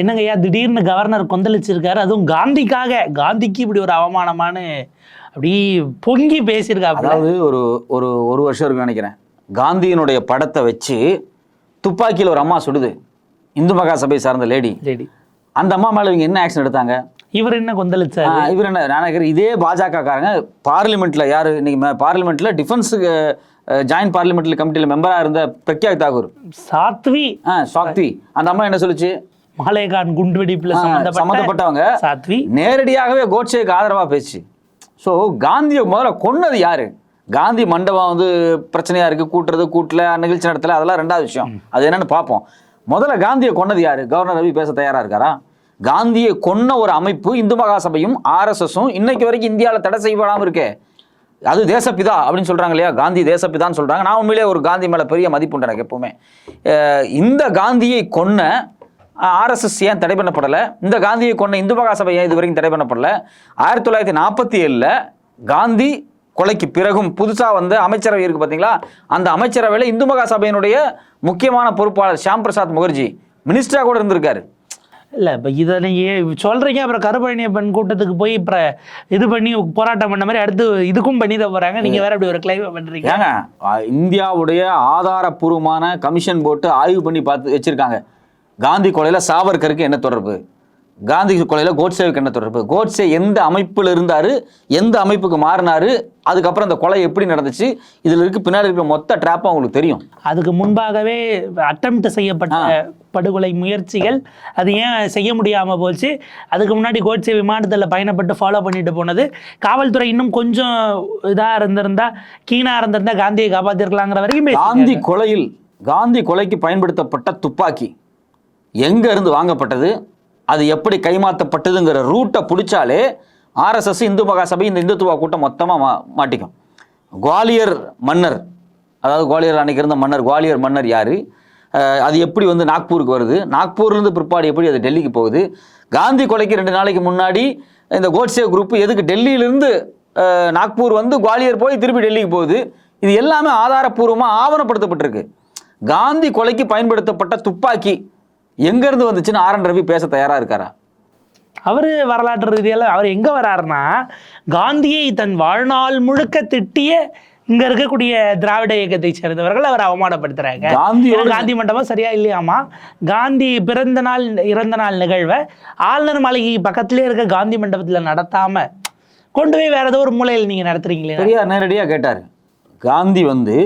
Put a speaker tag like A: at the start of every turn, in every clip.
A: என்னங்க ஐயா திடீர்னு கவர்னர் கொந்தளிச்சிருக்காரு. அதுவும் காந்திக்காக. காந்திக்கு இப்படி ஒரு அவமானமானு அப்படி பொங்கி பேசியிருக்காப்புல.
B: அதாவது ஒரு ஒரு ஒரு வருஷம் இருக்கு நினைக்கிறேன். காந்தியினுடைய படத்தை வச்சு துப்பாக்கியில் ஒரு அம்மா சுடுது. இந்து மகா சபை சார்ந்த லேடி
A: சரி
B: அந்த அம்மா மேல இவங்க என்ன ஆக்ஷன் எடுத்தாங்க?
A: இவர் என்ன கொந்தளிச்சாரு?
B: இவர் என்ன நான் இதே பாஜக காரங்க பார்லிமெண்ட்ல யாரு? இன்னைக்கு பார்லிமெண்ட்ல டிஃபென்ஸுக்கு ஜாயின்ட் பார்லிமெண்ட்ல கமிட்டியில் மெம்பரா இருந்த பிரக்யா தாகூர்.
A: சாத்வி.
B: ஆ சாக்தி அந்த அம்மா என்ன சொல்லுச்சு?
A: மாலேகான் குண்டுவெடிப்புல
B: சம்மந்தப்பட்டவங்க
A: சாத்வி.
B: நேரடியாகவே கோட்சேக்கு ஆதரவா பேச்சு. ஸோ காந்தியை முதல்ல கொன்னது யாரு? காந்தி மண்டபம் வந்து பிரச்சனையா இருக்கு கூட்டுறது கூட்டல நிகழ்ச்சி நடத்தல அதெல்லாம் ரெண்டாவது விஷயம். அது என்னன்னு பார்ப்போம். முதல்ல காந்தியை கொன்னது யாரு? கவர்னர் ரவி பேச தயாரா இருக்காரா? காந்தியை கொன்ன ஒரு அமைப்பு இந்து மகாசபையும் ஆர்எஸ்எஸும் இன்னைக்கு வரைக்கும் இந்தியாவில் தடை செய்யப்படாமல் இருக்கே. அது தேசப்பிதா அப்படின்னு சொல்றாங்க இல்லையா? காந்தி தேசப்பிதான்னு சொல்றாங்க. நான் உண்மையிலே ஒரு காந்தி மேல பெரிய மதிப்பு எனக்கு எப்பவுமே. இந்த காந்தியை கொன்ன ஆர்எஸ்எஸ் ஏன் தடை பண்ணப்படலை இந்த காந்தியை கொன்ன இந்து மகாசபை ஏன் இது வரைக்கும் தடை பண்ணப்படல ஆயிரத்தி தொள்ளாயிரத்தி நாற்பத்தி ஏழில் காந்தி கொலைக்கு பிறகும் புதுசாக வந்த அமைச்சரவை இருக்கு பார்த்தீங்களா அந்த அமைச்சரவையில் இந்து மகாசபையினுடைய முக்கியமான பொறுப்பாளர் ஷியாம் பிரசாத் முகர்ஜி மினிஸ்டராக கூட இருந்திருக்காரு.
A: இல்ல இப்ப இதை நீங்க சொல்றீங்க அப்புறம் கருப்பழனியப்பன் கூட்டத்துக்கு போய் அப்புறம் இது பண்ணி போராட்டம் பண்ண மாதிரி அடுத்து இதுக்கும் பண்ணி தான் போறாங்க. நீங்க வேற அப்படி ஒரு கிளைம் பண்றீங்க.
B: ஏங்க இந்தியாவுடைய ஆதாரப்பூர்வமான கமிஷன் போட்டு ஆய்வு பண்ணி பார்த்து வச்சிருக்காங்க. காந்தி கொலையில சாவர்கருக்கு என்ன தொடர்பு? காந்தி கொலையில கோட்சேவுக்கு என்ன தொடர்பு? கோட்சே எந்த அமைப்பில் இருந்தாரு? எந்த அமைப்புக்கு மாறினாரு? அதுக்கப்புறம் அந்த கொலை எப்படி நடந்துச்சு? இதுல இருக்கு பின்னாடி இருக்கிற மொத்த ட்ராப்பும் அவங்களுக்கு தெரியும்.
A: அதுக்கு முன்பாகவே அட்டெம்ப்ட் செய்யப்பட்ட படுகொலை முயற்சிகள் அது ஏன் செய்ய முடியாம போச்சு? அதுக்கு முன்னாடி கோட்சே விமானத்தில் பயணப்பட்டு ஃபாலோ பண்ணிட்டு போனது. காவல்துறை இன்னும் கொஞ்சம் இதா இருந்திருந்தா கீனா இருந்திருந்தா காந்தியை காப்பாத்திருக்கலாங்கிற வரைக்கும்.
B: காந்தி கொலையில் காந்தி கொலைக்கு பயன்படுத்தப்பட்ட துப்பாக்கி. எங்கேருந்து வாங்கப்பட்டது அது எப்படி கைமாற்றப்பட்டதுங்கிற ரூட்டை பிடிச்சாலே ஆர்எஸ்எஸ் இந்து மகாசபை இந்த இந்துத்துவ கூட்டம் மொத்தமாக மா மாட்டிக்கும். குவாலியர் மன்னர் அதாவது குவாலியர் அன்னைக்கு இருந்த மன்னர் குவாலியர் மன்னர் யார்? அது எப்படி வந்து நாக்பூருக்கு வருது? நாக்பூர்லேருந்து பிற்பாடு எப்படி அது டெல்லிக்கு போகுது? காந்தி கொலைக்கு ரெண்டு நாளைக்கு முன்னாடி இந்த கோட்ஸே குரூப் எதுக்கு? டெல்லியிலேருந்து நாக்பூர் வந்து குவாலியர் போய் திருப்பி டெல்லிக்கு போகுது. இது எல்லாமே ஆதாரப்பூர்வமாக ஆவணப்படுத்தப்பட்டிருக்கு. காந்தி கொலைக்கு பயன்படுத்தப்பட்ட துப்பாக்கி எங்கேருந்து வந்துச்சுன்னு ஆர் என் ரவி பேச தயாராக இருக்காரா?
A: அவரு வரலாற்று ரீதியால அவர் எங்க வராருன்னா காந்தியை தன் வாழ்நாள் முழுக்க திட்டிய இங்க இருக்கக்கூடிய திராவிட இயக்கத்தை சேர்ந்தவர்கள் அவர் அவமானப்படுத்துறாங்க. காந்தி மண்டபம் சரியா இல்லையாமா? காந்தி பிறந்த நாள் இறந்த நாள் நிகழ்வை ஆளுநர் மாளிகை பக்கத்திலே இருக்க காந்தி மண்டபத்துல நடத்தாம கொண்டு போய் வேற ஏதோ ஒரு மூலையில் நீங்க நடத்துறீங்களே.
B: பெரியார் நேரடியாக கேட்டார். காந்தி வந்து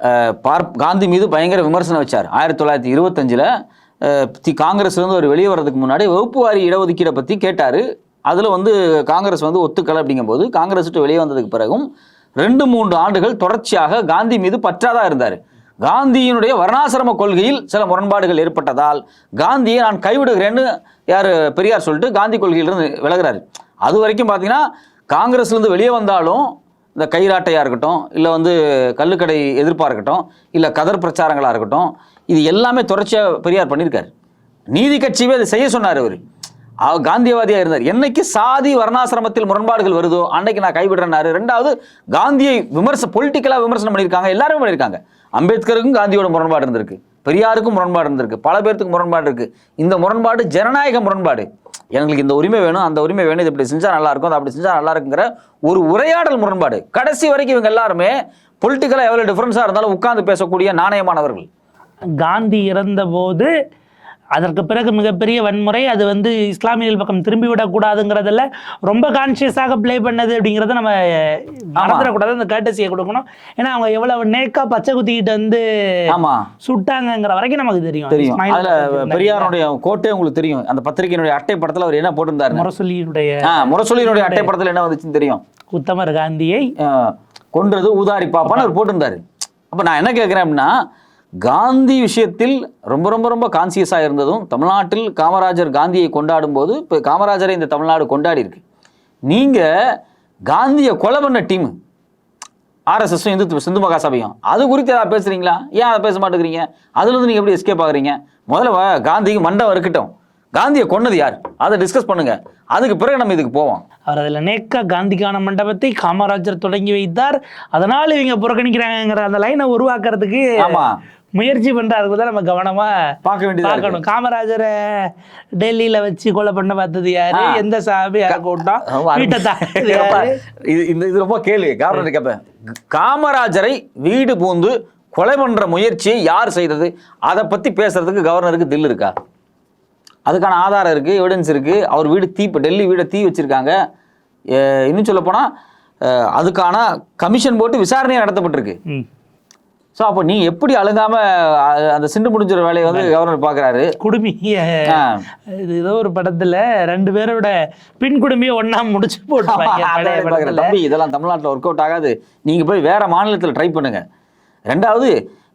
B: அஹ், பார் காந்தி மீது பயங்கர விமர்சனம் வச்சார். ஆயிரத்தி தொள்ளாயிரத்தி இருபத்தஞ்சில் காங்கிரஸ்லேருந்து அவர் வெளியே வர்றதுக்கு முன்னாடி வகுப்பு வாரி இடஒதுக்கீடை பற்றி கேட்டார். அதில் வந்து காங்கிரஸ் வந்து ஒத்துக்கலை அப்படிங்கும்போது காங்கிரஸ் விட்டு வெளியே வந்ததுக்கு பிறகும் ரெண்டு மூன்று ஆண்டுகள் தொடர்ச்சியாக காந்தி மீது பற்றாதான் இருந்தார். காந்தியினுடைய வர்ணாசிரம கொள்கையில் சில முரண்பாடுகள் ஏற்பட்டதால் காந்தியை நான் கைவிடுகிறேன்னு யார் பெரியார் சொல்லிட்டு காந்தி கொள்கையிலிருந்து விலகிறாரு. அது வரைக்கும் பார்த்தீங்கன்னா காங்கிரஸ்லேருந்து வெளியே வந்தாலும் இந்த கைராட்டையாக இருக்கட்டும் இல்லை வந்து கல்லுக்கடை எதிர்ப்பாக இருக்கட்டும் இல்லை கதர் பிரச்சாரங்களாக இருக்கட்டும் இது எல்லாமே தொடர்ச்சியாக பெரியார் பண்ணியிருக்கார் நீதி கட்சியவே அதை செய்ய சொன்னார் அவர். அவர் காந்தியவாதியாக இருந்தார். என்னைக்கு சாதி வர்ணாசிரமத்தில் முரண்பாடுகள் வருதோ அன்னைக்கு நான் கைவிடுறேன்னாரு. ரெண்டாவது காந்தியை விமர்ச பொலிட்டிக்கலாக விமர்சனம் பண்ணியிருக்காங்க. எல்லாருமே பண்ணியிருக்காங்க. அம்பேத்கருக்கும் காந்தியோட முரண்பாடு இருந்திருக்கு. பெரியாருக்கும் முரண்பாடு இருந்திருக்கு. பல பேர்த்துக்கு முரண்பாடு இருக்கு. இந்த முரண்பாடு ஜனநாயக முரண்பாடு. எங்களுக்கு இந்த உரிமை வேணும் அந்த உரிமை வேணும். இது இப்படி செஞ்சால் நல்லா இருக்கும் அது அப்படி செஞ்சால் நல்லா இருக்குங்கிற ஒரு உரையாடல் முரண்பாடு. கடைசி வரைக்கும் இவங்க எல்லாருமே பொலிட்டிக்கலாக எவ்வளோ டிஃப்ரென்ஸாக இருந்தாலும் உட்காந்து பேசக்கூடிய நாணயமானவர்கள்.
A: காந்தி இறந்தபோது அதற்கு பிறகு மிகப்பெரிய வன்முறை அது வந்து இஸ்லாமியர்கள் பக்கம் திரும்பி விடக்கூடாதுங்கிறதுல ரொம்ப கான்சியஸாக ப்ளே பண்ணது அப்படிங்கிறத நம்ம மறந்துடக்கூடாது. அந்த கேட்டசியை கொடுக்கணும். ஏன்னா அவங்க எவ்வளவு நேக்கா பச்சை குத்திக்கிட்டு வந்து
B: ஆமா.
A: சுட்டாங்கங்கிற வரைக்கும் நமக்கு தெரியும்.
B: தெரியும். அதுல. பெரியாருடைய கோட்டே உங்களுக்கு தெரியும். அந்த பத்திரிகையினுடைய அட்டை படத்துல அவர் என்ன போட்டிருந்தாரு
A: முரசொலியினுடைய
B: முரசொலியினுடைய அட்டை படத்துல என்ன வந்துச்சுன்னு தெரியும்.
A: உத்தமர் காந்தியை
B: கொன்றது ஊதாரி பாப்பான்னு அவர் போட்டிருந்தாரு. அப்ப நான் என்ன கேட்குறேன் அப்படின்னா காந்தி விஷயத்தில் ரொம்ப ரொம்ப ரொம்ப கான்சியஸாக இருந்ததும் தமிழ்நாட்டில் காமராஜர் காந்தியை கொண்டாடும் போது இப்போ காமராஜரை இந்த தமிழ்நாடு கொண்டாடி இருக்கு நீங்க காந்தியை கொலை பண்ண டீம் ஆர்எஸ்எஸும் இந்து சிந்து மகா சபையும் அது குறித்து ஏதாவது பேசுறீங்களா? ஏன் அதை பேச மாட்டேங்கிறீங்க? அதுல இருந்து நீங்க எப்படி எஸ்கேப் ஆகுறீங்க? முதல்ல காந்திக்கு மண்டபம் இருக்கட்டும். காந்தியை கொன்னது யார்? அதை டிஸ்கஸ் பண்ணுங்க. அதுக்கு பிறகு நம்ம இதுக்கு போவோம்.
A: அவர் அதில் நேக்கா காந்திக்கான மண்டபத்தை காமராஜர் தொடங்கி வைத்தார். அதனால இவங்க புறக்கணிக்கிறாங்கிற அந்த லைனை உருவாக்குறதுக்கு
B: ஆமா.
A: முயற்சி பண்றாருக்கு தான் நம்ம கவனமா
B: பார்க்க வேண்டியதா.
A: பார்க்கணும். காமராஜரை டெல்லியில வச்சு கொலை பண்ண பார்த்தது யாரு. எந்த சாமி? யார கூட்டம்
B: ரொம்ப
A: வீட்டை?
B: இது இந்த இது ரொம்ப கேள்வி கவர்னர் கேட்பேன் காமராஜரை வீடு பூந்து கொலை பண்ற முயற்சியை யார் செய்தது? அதை பத்தி பேசுறதுக்கு கவர்னருக்கு தில் இருக்கா? அதுக்கான ஆதாரம் இருக்கு எவிடன்ஸ் இருக்கு. அவர் வீடு தீ இப்போ டெல்லி வீடை தீ வச்சிருக்காங்க. இன்னும் சொல்ல போனா அஹ் அதுக்கான கமிஷன் போட்டு விசாரணை நடத்தப்பட்டிருக்கு. ஸோ அப்போ நீ எப்படி அழுங்காம அந்த சிண்டு முடிஞ்சிற வேலையை வந்து கவர்னர் பார்க்கறாரு
A: குடுமி. இது ஏதோ ஒரு படத்துல ரெண்டு பேரோட பின் குடுமியை ஒண்ணா முடிச்சு. படத்துல.
B: தம்பி இதெல்லாம் தமிழ்நாட்டில் ஒர்க் அவுட் ஆகாது. நீங்க போய் வேற மாநிலத்தில் ட்ரை பண்ணுங்க. ரெண்டாவது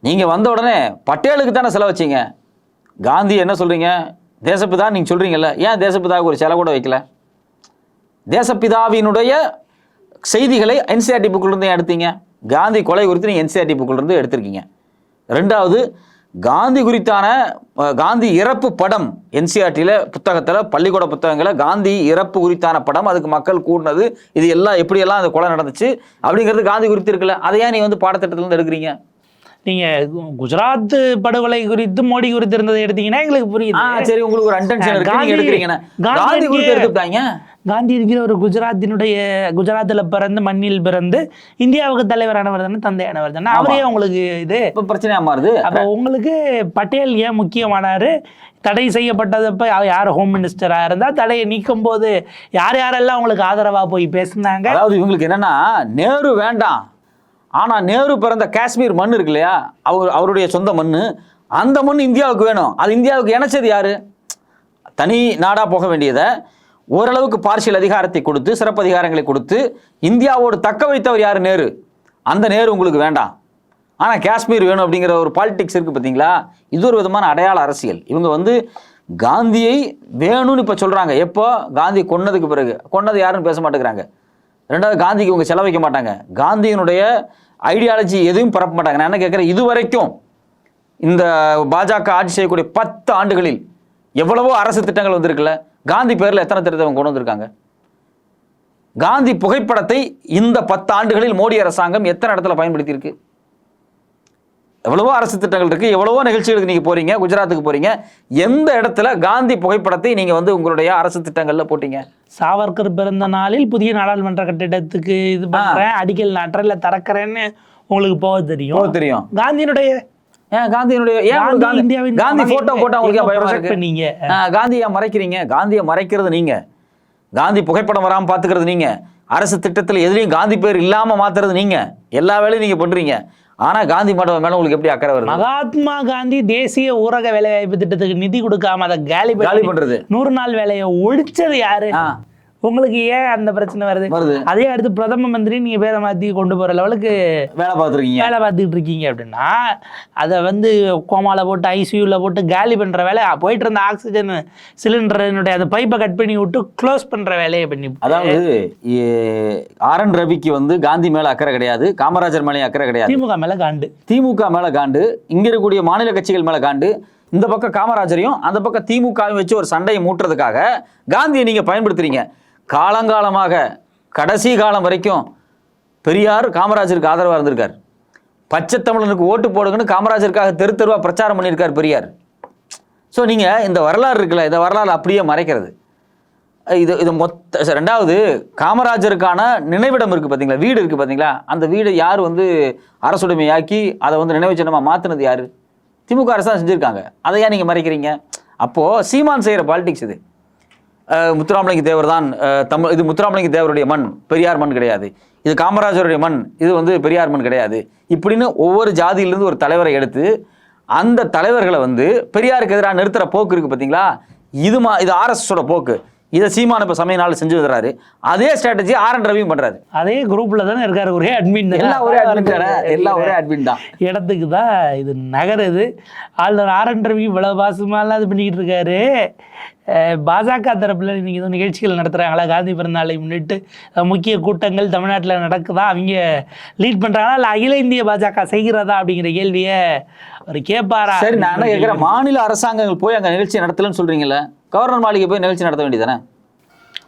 B: நீங்க வந்த உடனே பட்டேலுக்கு தானே செலவு வச்சீங்க? காந்தி என்ன சொல்றீங்க? தேசப்பிதா நீங்க சொல்றீங்கல்ல. ஏன் தேசப்பிதாவுக்கு ஒரு செலவு கூட வைக்கல? தேசப்பிதாவினுடைய செய்திகளை என்சிஆர்டி புக்கிலிருந்து எடுத்தீங்க. காந்தி கொலை குறித்து நீங்கள் என்சிஆர்டி புக்கிலிருந்து எடுத்திருக்கீங்க. ரெண்டாவது காந்தி குறித்தான காந்தி இறப்பு படம் என்சிஆர்டியில் புத்தகத்தில் பள்ளிக்கூட புத்தகங்களில் காந்தி இறப்பு குறித்தான படம் அதுக்கு மக்கள் கூடினது. இது எல்லாம் எப்படியெல்லாம் அந்த கொலை நடந்துச்சு? அப்படிங்கிறது காந்தி குறித்து இருக்குல்ல அதையா நீ வந்து பாடத்திட்டத்துலேருந்து எடுக்கிறீங்க?
A: நீங்க கு- குஜராத் படுகொலை குறித்து மோடி குறித்து இருந்ததை எடுத்தீங்கன்னா எங்களுக்கு புரியுது.
B: சரி உங்களுக்கு ஒரு அன்டென்ஷன்
A: காந்தி-
B: நீங்க எடுக்கிறீங்கன்னு.
A: காந்தி
B: குறித்து. எடுத்துட்டாங்க
A: காந்தி இருக்கிற ஒரு குஜராத்தினுடைய குஜராத்தில் பிறந்து மண்ணில் பிறந்து இந்தியாவுக்கு தலைவரானவர் தானே தந்தையானவர் தானே. அவரே உங்களுக்கு இது.
B: இப்போ பிரச்சனையா மாறுது?
A: அப்போ உங்களுக்கு பட்டேல் ஏன் முக்கியமானாரு? தடை செய்யப்பட்டதப்ப யார் ஹோம் மினிஸ்டரா இருந்தா தடையை நீக்கும் போது யார் யாரெல்லாம் உங்களுக்கு ஆதரவா போய் பேசுனாங்க?
B: அதாவது இவங்களுக்கு என்னன்னா நேரு வேண்டாம். ஆனால் நேரு பிறந்த காஷ்மீர் மண் இருக்கு இல்லையா அவர் அவருடைய சொந்த மண் அந்த மண் இந்தியாவுக்கு வேணும். அது இந்தியாவுக்கு இணைச்சது யாரு? தனி நாடாக போக வேண்டியதை ஓரளவுக்கு பார்சியல் அதிகாரத்தை கொடுத்து சிறப்பு அதிகாரங்களை கொடுத்து இந்தியாவோடு தக்க வைத்தவர் யார்? நேரு. அந்த நேரு உங்களுக்கு வேண்டாம். ஆனால் காஷ்மீர் வேணும் அப்படிங்கிற ஒரு பாலிடிக்ஸ் இருக்குது பார்த்தீங்களா? இது ஒரு விதமான அடையாள அரசியல். இவங்க வந்து காந்தியை வேணும்னு இப்போ சொல்கிறாங்க எப்போ? காந்தி கொன்னதுக்கு பிறகு. கொன்னது யாருன்னு பேச மாட்டேங்கிறாங்க. ரெண்டாவது காந்திக்கு இவங்க செலவைக்க மாட்டாங்க. காந்தியினுடைய ஐடியாலஜி எதுவும் பரப்ப மாட்டாங்க. நான் என்ன கேட்குறேன்? இது வரைக்கும் இந்த பாஜக ஆட்சி செய்யக்கூடிய பத்து ஆண்டுகளில் எவ்வளவோ அரசு திட்டங்கள் வந்திருக்குல்ல காந்தி பேரில் எத்தனை திட்டத்தை அவங்க கொண்டு வந்திருக்காங்க? காந்தி புகைப்படத்தை இந்த பத்து ஆண்டுகளில் மோடி அரசாங்கம் எத்தனை இடத்துல பயன்படுத்தியிருக்கு? எவ்வளவோ அரசு திட்டங்கள் இருக்கு எவ்வளவோ நிகழ்ச்சிகளுக்கு நீங்க போறீங்க குஜராத்துக்கு போறீங்க. எந்த இடத்துல காந்தி புகைப்படத்தை நீங்க வந்து உங்களுடைய அரசு திட்டங்கள்ல போட்டீங்க?
A: சாவர்கர் பிறந்த நாளில் புதிய நாடாளுமன்ற கட்டிடத்துக்கு இது பண்றேன் அடிக்கல் நாட்டுறேன் இல்ல திறக்கிறேன்னு உங்களுக்கு போக தெரியும்.
B: போக தெரியும்.
A: காந்தியினுடைய
B: ஏன் காந்தியினுடைய ஏன்
A: காந்தி
B: காந்தி
A: இந்தியாவின்
B: காந்தி
A: மகன்
B: போட்டோ போட்டா உங்களுக்கு ஏன் பயமா
A: project
B: இருக்கு. ஆ, காந்தியை மறைக்கிறீங்க காந்தியை மறைக்கிறது நீங்க. காந்தி புகைப்படம் வராம பாத்துக்கிறது நீங்க. அரசு திட்டத்துல எதுலயும் காந்தி பேர் இல்லாம மாத்துறது நீங்க. எல்லா வேலையும் நீங்க பண்றீங்க. ஆனா காந்தி மண்டபம் மேல உங்களுக்கு எப்படி அக்கறை வருது?
A: மகாத்மா காந்தி தேசிய ஊரக வேலைவாய்ப்பு திட்டத்துக்கு நிதி கொடுக்காம அதை காலி
B: பண்றது.
A: நூறு நாள் வேலையை ஒழிச்சது யாரு? உங்களுக்கு ஏன் அந்த பிரச்சனை வருது?
B: வருது.
A: அதே அடுத்து பிரதம மந்திரி நீங்க பேரை மாத்தி கொண்டு போற லெவலுக்கு
B: வேலை பார்த்துருக்கீங்க.
A: வேலை பார்த்துட்டு இருக்கீங்க அப்படின்னா அதை வந்து கோமால போட்டு ஐசியூல போட்டு காலி பண்ற வேலை போயிட்டு இருந்த ஆக்சிஜன் சிலிண்டரினுடைய அந்த பைப்பை கட் பண்ணி விட்டு க்ளோஸ் பண்ற வேலையை பண்ணி
B: அதாவது ஆர் என் ரவிக்கு வந்து காந்தி மேல அக்கறை கிடையாது காமராஜர் மேலே அக்கறை கிடையாது.
A: திமுக மேல காண்டு.
B: திமுக மேல காண்டு இங்க இருக்கக்கூடிய மாநில கட்சிகள் மேல காண்டு இந்த பக்கம் காமராஜரையும் அந்த பக்கம் திமுகவையும் வச்சு ஒரு சண்டையை மூட்டுறதுக்காக காந்தியை நீங்க பயன்படுத்துறீங்க. காலங்காலமாக கடைசி காலம் வரைக்கும் பெரியார் காமராஜருக்கு ஆதரவாக இருந்திருக்கார். பச்சை தமிழனுக்கு ஓட்டு போடுங்கன்னு காமராஜருக்காக தெரு தெருவாக பிரச்சாரம் பண்ணியிருக்கார் பெரியார். ஸோ நீங்கள் இந்த வரலாறு இருக்குல்ல இந்த வரலாறு அப்படியே மறைக்கிறது. இது இது மொத்த ரெண்டாவது காமராஜருக்கான நினைவிடம் இருக்குது பார்த்தீங்களா வீடு இருக்குது பார்த்தீங்களா அந்த வீடு யார் வந்து அரசுடைமையாக்கி அதை வந்து நினைவு சின்னமாக மாற்றினது யார்? திமுக அரசு தான் செஞ்சுருக்காங்க. அதை ஏன் நீங்கள் மறைக்கிறீங்க? அப்போது சீமான் செய்கிற பாலிடிக்ஸ் இது. முத்துராமலிங்க தேவர் தான் தமிழ் இது முத்துராமலிங்க தேவருடைய மண் பெரியார் மண் கிடையாது. இது காமராஜருடைய மண் இது வந்து பெரியார் மண் கிடையாது. இப்படின்னு ஒவ்வொரு ஜாதியிலிருந்து ஒரு தலைவரை எடுத்து அந்த தலைவர்களை வந்து பெரியாருக்கு எதிராக நிறுத்துற போக்கு இருக்கு பார்த்தீங்களா இது மா இது ஆர்எஸ்எஸோட போக்கு. இதை சீமான இப்போ சமய நாள் செஞ்சு வந்துறாரு அதே ஸ்ட்ராட்டஜி ஆர் என் ரவியும் பண்றாரு.
A: அதே குரூப்ல தானே இருக்காரு ஒரே அட்மின்
B: எல்லாம் ஒரே அட்மின் தானே. எல்லாம் ஒரே அட்மின் தான்.
A: இடத்துக்கு தான் இது நகருது. ஆளுநர் ஆர் என் ரவி இவ்வளவு பாசமாலாம் இது பண்ணிக்கிட்டு இருக்காரு. பாஜக தரப்புல இன்னைக்கு எதுவும் நிகழ்ச்சிகள் நடத்துறாங்களா? காந்தி பிறந்தநாளை முன்னிட்டு முக்கிய கூட்டங்கள் தமிழ்நாட்டில் நடக்குதா? அவங்க லீட் பண்றாங்களா? இல்லை அகில இந்திய பாஜக செய்கிறதா? அப்படிங்கிற கேள்வியை அவர் கேட்பாரா?
B: சரி நான் என்ன கேட்குறேன்? மாநில அரசாங்கங்கள் போய் அங்கே நிகழ்ச்சி நடத்தலன்னு சொல்றீங்கல்ல? கவர்னர் மாளிகை போய் நிகழ்ச்சி நடத்த வேண்டியதானே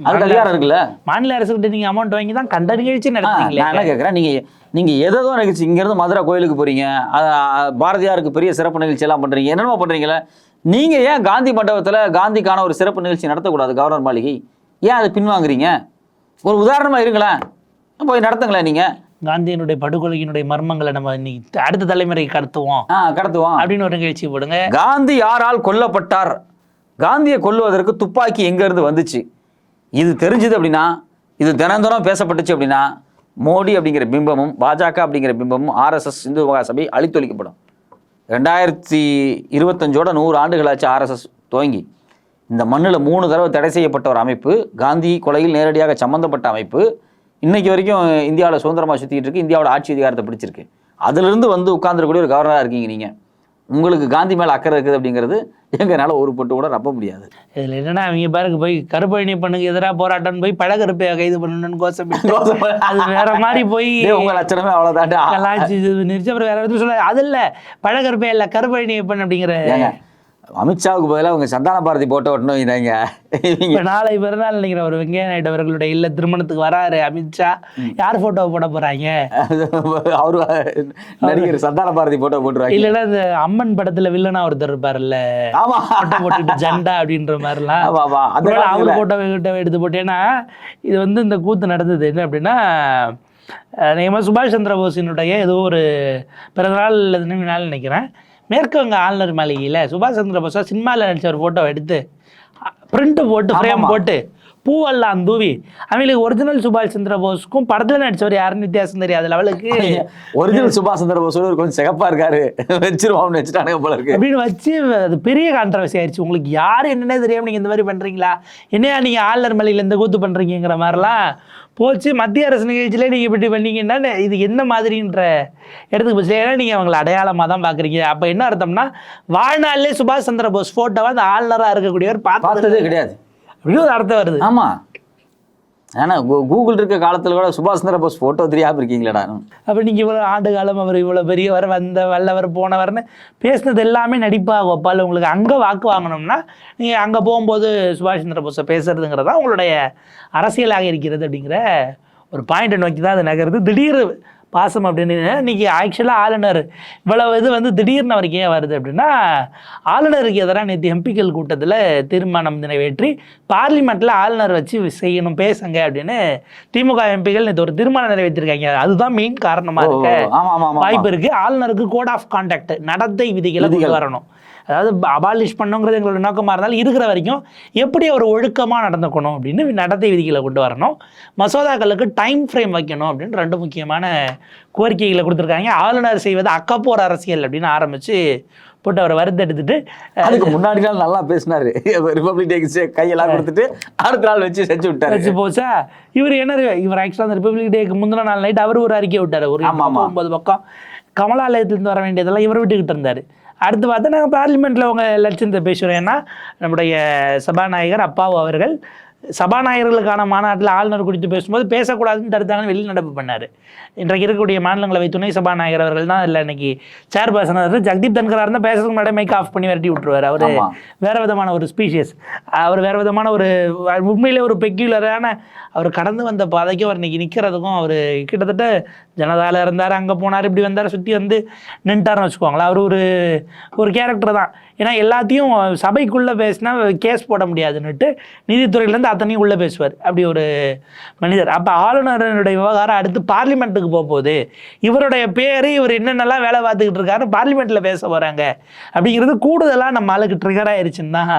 B: அதுக்கு அதிகாரம் இருக்குல்ல?
A: மாநில அரசுகிட்ட நீங்க அமௌண்ட் வாங்கி தான் கண்ட நிகழ்ச்சி நடத்துறீங்களே
B: நான் என்ன கேட்குறேன்? நீங்க நீங்க ஏதோ நிகழ்ச்சி இங்கேருந்து மதுரை கோயிலுக்கு போறீங்க. பாரதியாருக்கு பெரிய சிறப்பு நிகழ்ச்சி எல்லாம் பண்றீங்க. என்னென்னமோ பண்றீங்களே நீங்க ஏன் காந்தி மண்டபத்துல காந்திக்கான ஒரு சிறப்பு நிகழ்ச்சி நடத்தக்கூடாது கவர்னர் மாளிகை? ஏன் அதை பின்வாங்குறீங்க? ஒரு உதாரணமா இருங்களேன். போய் நடத்துங்களேன் நீங்க.
A: காந்தியினுடைய படுகொலையினுடைய மர்மங்களை நம்ம இன்னைக்கு அடுத்த தலைமுறைக்கு கடத்துவோம்.
B: கடத்துவோம்.
A: அப்படின்னு ஒரு நிகழ்ச்சி போடுங்க.
B: காந்தி யாரால் கொல்லப்பட்டார்? காந்தியை கொல்லுவதற்கு துப்பாக்கி எங்க இருந்து வந்துச்சு? இது தெரிஞ்சது அப்படின்னா இது தினம் பேசப்பட்டுச்சு அப்படின்னா மோடி அப்படிங்கிற பிம்பமும் பாஜக அப்படிங்கிற பிம்பமும் ஆர்எஸ்எஸ் இந்து மகாசபை அழித்தொழிக்கப்படும். ரெண்டாயிரத்தி இருபத்தஞ்சோட நூறு ஆண்டுகளாச்சு ஆர்எஸ்எஸ் துவங்கி. இந்த மண்ணில் மூணு தடவை தடை செய்யப்பட்ட ஒரு அமைப்பு காந்தி கொலையில் நேரடியாக சம்மந்தப்பட்ட அமைப்பு. இன்றைக்கி வரைக்கும் இந்தியாவில் சுதந்திரமாக சுற்றிக்கிட்டு இருக்கு இந்தியாவோட ஆட்சி அதிகாரத்தை பிடிச்சிருக்கு. அதிலிருந்து வந்து உட்காந்துருக்கக்கூடிய ஒரு கவர்னராக இருக்கீங்க நீங்கள் உங்களுக்கு காந்தி மேலே அக்கறை இருக்குது அப்படிங்கிறது எங்களால் ஒரு பொட்டு கூட நம்ப முடியாது.
A: இதுல என்னன்னா அவங்க பாருங்க போய் கருப்பழனி பண்ணுக்கு எதிராக போராட்டம் போய் பழகருப்பையை கைது பண்ணணும்னு கோஷம் அது வேற மாதிரி போய்
B: உங்க லட்சணமே
A: இது நிறுத்தி அப்புறம் வேற எதுவும் சொல்ல அது இல்ல பழகருப்பையா இல்ல கருப்பழனி பண்ண அப்படிங்கிற
B: அமித்ஷாவுக்கு பதிலாக உங்க சந்தான பாரதி போட்டோ ஒட்டணும்
A: இப்ப நாளை பிறநாள் நினைக்கிற ஒரு வெங்கையா நாயுடு அவர்களுடைய இல்ல திருமணத்துக்கு வராரு அமித்ஷா. யார் போட்டோ போட போறாங்க?
B: அவரு நடிகர் சந்தான பாரதி போட்டோ போட்டுருவாங்க.
A: இல்லைன்னா இந்த அம்மன் படத்துல வில்லனா ஒருத்தர் இருப்பாருல்ல.
B: ஆமா.
A: போட்டோ போட்டுட்டு ஜண்டா அப்படின்ற மாதிரிலாம். ஒருவேளை அவர் போட்டோ எடுத்து போட்டு ஏன்னா இது வந்து இந்த கூத்து நடந்தது என்ன அப்படின்னா நியம சுபாஷ் சந்திர போஸினுடைய ஏதோ ஒரு பிறந்தநாள் நினைவு நாள் நினைக்கிறேன். மேற்கு வங்க ஆளுநர் மாளிகையில் சுபாஷ் சந்திர போஸா சினிமாவில் நடிச்ச ஒரு ஃபோட்டோ எடுத்து பிரிண்ட் போட்டு ஃப்ரேம். போட்டு பூவெல்லாம் தூவி அவங்களுக்கு ஒரிஜினல் சுபாஷ் சந்திர போஸ்க்கும் படத்தில் நடிச்சவர் யாருன்னு வித்தியாசம் தெரியாத லெவலுக்கு
B: ஒரிஜினல் சுபாஷ் சந்திர போஸ் ஒரு கொஞ்சம் சிகப்பா இருக்காரு. வச்சிருவான்னு வச்சுட்டானுங்க போல இருக்கு.
A: அப்படின்னு வச்சு அது பெரிய கான்ட்ரவர்சி ஆயிடுச்சு உங்களுக்கு யார் என்னன்னே தெரியாம நீங்கள் இந்த மாதிரி பண்ணுறீங்களா என்னையா நீங்கள் ஆளுநர் மலையில் இந்த கூத்து பண்ணுறீங்கிற மாதிரிலாம் போச்சு. மத்திய அரசு நிகழ்ச்சியிலே நீங்கள் இப்படி பண்ணீங்கன்னா இது என்ன மாதிரின்ற இடத்துக்கு போச்சு. ஏன்னா நீங்கள் அவங்களை அடையாளமாக தான் பார்க்குறீங்க அப்போ என்ன அர்த்தம்னா வாழ்நாளிலே சுபாஷ் சந்திர போஸ் ஃபோட்டோவை அந்த ஆளுநராக இருக்கக்கூடியவர் பார்த்தது
B: கிடையாது.
A: அப்படின்னு ஒரு அர்த்தம் வருது.
B: ஆமா. ஏன்னா கூ- கூகுள் இருக்க காலத்தில் கூட சுபாஷ் சந்திர போஸ் ஃபோட்டோ தெரியாம இருக்கீங்களேடா.
A: அப்போ நீங்கள் இவ்வளோ ஆண்டு காலம் அவர் இவ்வளோ பெரியவர் வந்த வல்லவர் போனவர்னு பேசினது எல்லாமே நடிப்பாக கோபால் உங்களுக்கு அங்கே வாக்கு வாங்கணும்னா நீங்கள் அங்கே போகும்போது சுபாஷ் சந்திர போஸை பேசுறதுங்கிறது தான் உங்களுடைய அரசியலாக இருக்கிறது அப்படிங்கிற ஒரு பாயிண்டை நோக்கி தான் அது நகருது. திடீர் பாசம் அப்படின்னு. இன்னைக்கு ஆக்சுவலாக ஆளுநர் இவ்வளவு இது வந்து திடீர்னு அவருக்கு ஏன் வருது அப்படின்னா ஆளுநருக்கு எதிராக நேற்று எம்பிக்கள் கூட்டத்தில் தீர்மானம் நிறைவேற்றி பார்லிமெண்ட்டில் ஆளுநர் வச்சு செய்யணும் பேசுங்க அப்படின்னு திமுக எம்பிகள் நேற்று ஒரு தீர்மானம் நிறைவேற்றிருக்காங்க. அதுதான் மெயின் காரணமாக இருக்க வாய்ப்பு இருக்கு. ஆளுநருக்கு கோட் ஆஃப் கான்டாக்ட் நடத்தை விதிகள். வரணும். அதாவது அபாலிஷ் பண்ணுங்கிறது எங்களோட நோக்கமாக இருந்தாலும் இருக்கிற வரைக்கும் எப்படி ஒரு ஒழுக்கமாக நடந்துக்கணும் அப்படின்னு நடத்தை விதிகளை கொண்டு வரணும். மசோதாக்களுக்கு டைம் ஃப்ரேம் வைக்கணும் அப்படின்னு ரெண்டு முக்கியமான கோரிக்கைகளை கொடுத்துருக்காங்க. ஆளுநர் செய்வது அக்கப்போர் அரசியல் அப்படின்னு ஆரம்பித்து போட்டு அவரை வறுத்தெடுத்துட்டு
B: அதுக்கு முன்னாடி நாள் நல்லா பேசினாரு. ரிபப்ளிக் டே கையெல்லாம் கொடுத்துட்டு அடுத்த நாள் வச்சு செஞ்சு விட்டாரு.
A: வச்சு போச்சா? இவர் என்ன இவர் ஆக்சுவலாக அந்த ரிப்பப்ளிக் டேக்கு முந்தின நாள் நைட் அவர் ஒரு அறிக்கை விட்டார். ஒரு. ஒன்பது பக்கம். கமலாலயத்துலேருந்து வர வேண்டியதெல்லாம் இவர் விட்டுக்கிட்டு இருந்தார். அடுத்து பார்த்தா நாங்கள் பார்லிமெண்ட்டில் அவங்க லட்சத்தை பேசுகிறோம் ஏன்னா நம்முடைய சபாநாயகர் அப்பாவு அவர்கள் சபாநாயகர்களுக்கான மாநாட்டில் ஆளுநர் குறித்து பேசும்போது பேசக்கூடாதுன்னு தடுத்தாங்கன்னு வெளிநடப்பு பண்ணார். இன்றைக்கு இருக்கக்கூடிய மாநிலங்களவை துணை சபாநாயகர் அவர்கள் தான் இல்லை இன்னைக்கு சேர்பர்சன் ஜக்தீப் தன்கரா இருந்தால் பேசுறதுக்கு முன்னாடி மைக் ஆஃப் பண்ணி விரட்டி விட்டுருவார். அவர். வேற விதமான ஒரு ஸ்பீஷியஸ் அவர் வேற விதமான ஒரு உண்மையிலே ஒரு பெக்யூலரான அவர் கடந்து வந்த பாதைக்கும் அவர் இன்னைக்கு நிற்கிறதுக்கும் அவர் கிட்டத்தட்ட ஜனதால இருந்தார் அங்கே போனார் இப்படி வந்தார் சுற்றி வந்து நின்ட்டார்னு வச்சுக்கோங்களேன். அவர் ஒரு ஒரு கேரக்டர் தான். ஏன்னா எல்லாத்தையும் சபைக்குள்ளே பேசினா கேஸ் போட முடியாதுன்னுட்டு நீதித்துறையிலேருந்து அத்தனையும் உள்ளே பேசுவார். அப்படி ஒரு மனிதர். அப்போ ஆளுநருடைய விவகாரம் அடுத்து பார்லிமெண்ட்டுக்கு போக போகுது. இவருடைய பேர் இவர் என்னென்னலாம் வேலை பார்த்துக்கிட்டு இருக்காரு பார்லிமெண்ட்டில் பேச போகிறாங்க அப்படிங்கிறது கூடுதலாக நம்ம ஆளுக்கு ட்ரிகர் ஆயிருச்சுன்னு தான்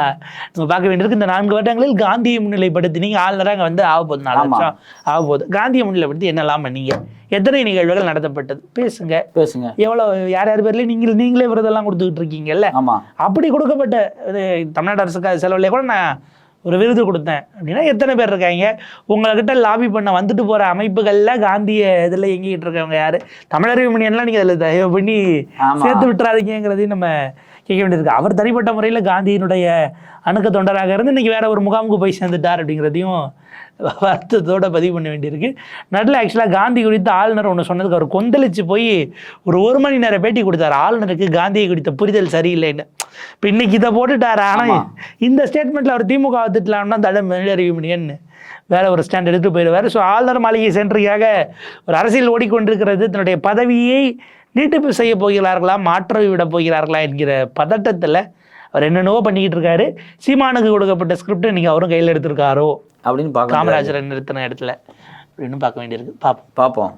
A: நம்ம பார்க்க வேண்டியிருக்கு. இந்த நான்கு வருடங்களில் காந்தியை முன்னிலைப்படுத்தி நீங்கள் ஆளுநராக அங்கே வந்து ஆக போகுது. நாலு. வருஷம் ஆக போகுது. காந்தியை முன்னிலைப்படுத்தி என்னெல்லாம் பண்ணீங்க? எத்தனை நிகழ்வுகள் நடத்தப்பட்டது? பேசுங்க.
B: பேசுங்க.
A: எவ்வளோ யார் யார் பேர்லையும் நீங்கள் நீங்களே விருதெல்லாம் கொடுத்துக்கிட்டு இருக்கீங்கல்ல?
B: ஆமா.
A: அப்படி கொடுக்கப்பட்ட இது தமிழ்நாடு அரசுக்கு செலவுலேயே கூட நான் ஒரு விருது கொடுத்தேன். அப்படின்னா எத்தனை பேர் இருக்காங்க? உங்கள்கிட்ட லாபி பண்ண வந்துட்டு போகிற அமைப்புகளில் காந்திய இதில் எங்கிட்டு இருக்கவங்க யார்? தமிழர் யூனியன்லாம் நீங்கள் அதில் தயவு பண்ணி. சேர்த்து விட்டுறாதீங்கிறதையும் நம்ம கேட்க வேண்டியிருக்கு. அவர் தனிப்பட்ட முறையில் காந்தியினுடைய அணுக்க தொண்டராக இருந்து இன்னைக்கு வேற ஒரு முகாமுக்கு போய் சேர்ந்துட்டார் அப்படிங்கிறதையும் வருத்தத்தோட பதிவு பண்ண வேண்டியிருக்கு. நடுவில் ஆக்சுவலாக காந்தி குறித்து ஆளுநர் ஒன்று சொன்னதுக்கு அவர் கொந்தளிச்சு போய் ஒரு ஒரு மணி நேரம் பேட்டி கொடுத்தாரு. ஆளுநருக்கு காந்தியை குறித்த புரிதல் சரியில்லைன்னு. இப்போ இன்னைக்கு இதை போட்டுட்டாரு. ஆனால். இந்த ஸ்டேட்மெண்ட்டில் அவர் திமுக திட்டலாம்னா தடை அறிவிக்க முடியும்னு. வேற ஒரு ஸ்டாண்ட் எடுத்து போயிடுவார் ஸோ ஆளுநர் மாளிகை சென்றியாக ஒரு அரசியல் ஓடிக்கொண்டிருக்கிறது. தன்னுடைய பதவியை நீட்டிப்பு செய்ய போகிறார்களா மாற்ற விட போகிறார்களா என்கிற பதட்டத்தில் அவர் என்னென்னவோ பண்ணிக்கிட்டு இருக்காரு. சீமானுக்கு கொடுக்கப்பட்ட ஸ்கிரிப்ட் இன்னைக்கு அவரும் கையில் எடுத்திருக்காரோ?
B: அப்படின்னு பார்க்க
A: காமராஜரை நிறுத்தின இடத்துல அப்படின்னு பார்க்க வேண்டியிருக்கு பார்ப்போம்
B: பார்ப்போம்